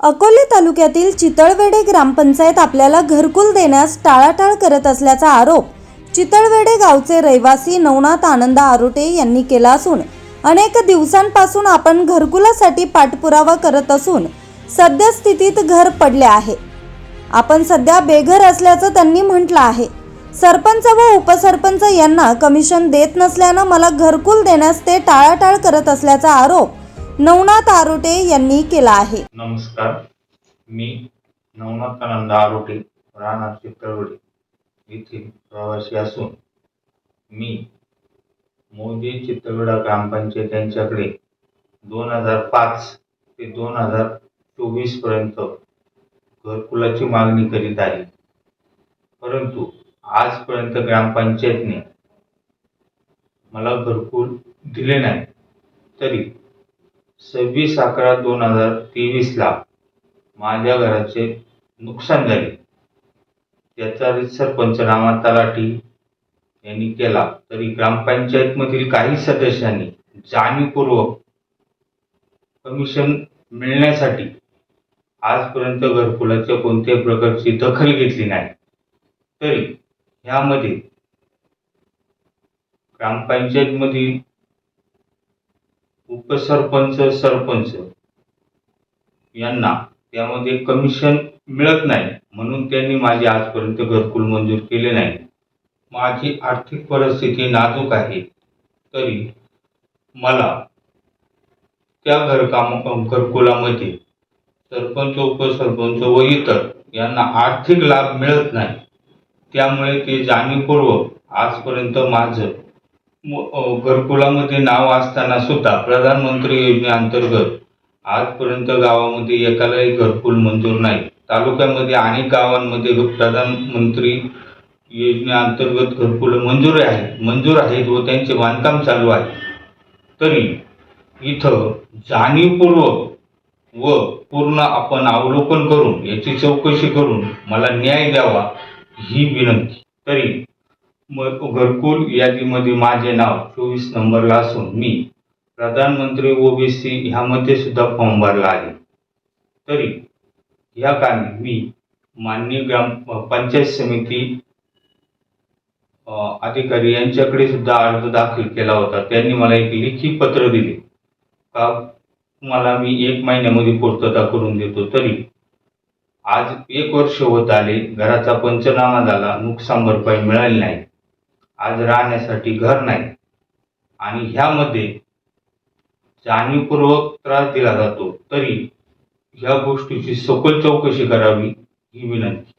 अकोले तालुक्यातील चितळवेडे ग्रामपंचायत आपल्याला घरकुल देण्यास टाळाटाळ करत असल्याचा आरोप चितळवेडे गावचे रहिवासी नवनाथ आनंद आरोटे यांनी केला असून अनेक दिवसांपासून आपण घरकुलासाठी पाठपुरावा करत असून सद्यस्थितीत घर पडले आहे. आपण सध्या बेघर असल्याचं त्यांनी म्हटलं आहे. सरपंच व उपसरपंच यांना कमिशन देत नसल्यानं मला घरकुल देण्यास ते टाळाटाळ करत असल्याचा आरोप नवनाथ आरोटे यांनी केला आहे. नमस्कार. मी नवनाथ आनंद आरोटे राहणार चित्रवडे येथील प्रवासी असून मी मोदी चित्रगडा ग्रामपंचायत यांच्याकडे दोन हजार पाच ते दोन हजार चोवीसपर्यंत घरकुलाची मागणी करीत आहे. परंतु आजपर्यंत ग्रामपंचायतने मला घरकुल दिले नाही. तरी सव्वीस अकरा दोन हजार तेवीसला माझ्या घराचे नुकसान झाले. त्याचा रितसर पंचनामा तलाठी यांनी केला. तरी ग्रामपंचायतमधील काही सदस्यांनी जाणीवपूर्वक कमिशन मिळण्यासाठी आजपर्यंत घरकुलाच्या कोणत्याही प्रकारची दखल घेतली नाही. तरी ह्यामध्ये ग्रामपंचायतमधील उपसरपंच सरपंच यांना त्यामध्ये कमिशन मिळत नाही. म्हणून त्यांनी माझे आजपर्यंत घरकुल मंजूर केले नाही. माझी आर्थिक परिस्थिती नाजूक आहे. तरी मला त्या घरकाम घरकुलामध्ये सरपंच उपसरपंच व इतर यांना आर्थिक लाभ मिळत नाही. त्यामुळे ते जाणीवपूर्वक आजपर्यंत माझं घरकुलामध्ये नाव असताना सुद्धा प्रधानमंत्री योजनेअंतर्गत आजपर्यंत गावामध्ये एकालाही घरकुल मंजूर नाही. तालुक्यामध्ये अनेक गावांमध्ये प्रधानमंत्री योजनेअंतर्गत घरकुल मंजूर आहेत मंजूर आहेत व त्यांचे बांधकाम चालू आहे. तरी इथं जाणीवपूर्वक व पूर्ण आपण अवलोकन करून याची चौकशी करून मला न्याय द्यावा ही विनंती. तरी घरकुल यादीमध्ये माझे नाव चोवीस नंबरला असून मी प्रधानमंत्री ओबीसी ह्यामध्ये सुद्धा फॉर्म भरला आहे. तरी ह्या कारणी मी माननीय ग्राम पंचायत समिती अधिकारी यांच्याकडे सुद्धा अर्ज दाखल केला होता. त्यांनी मला एक लिखी पत्र दिले. का तुम्हाला मी एक महिन्यामध्ये पूर्तता करून देतो. तरी आज एक वर्ष होत आले. घराचा पंचनामा झाला. नुकसान भरपाई मिळाली नाही. आज राहण्यासाठी घर नाही. आणि ह्यामध्ये जाणीवपूर्वक त्रास दिला जातो तरी ह्या गोष्टीची सखोल चौकशी करावी ही विनंती.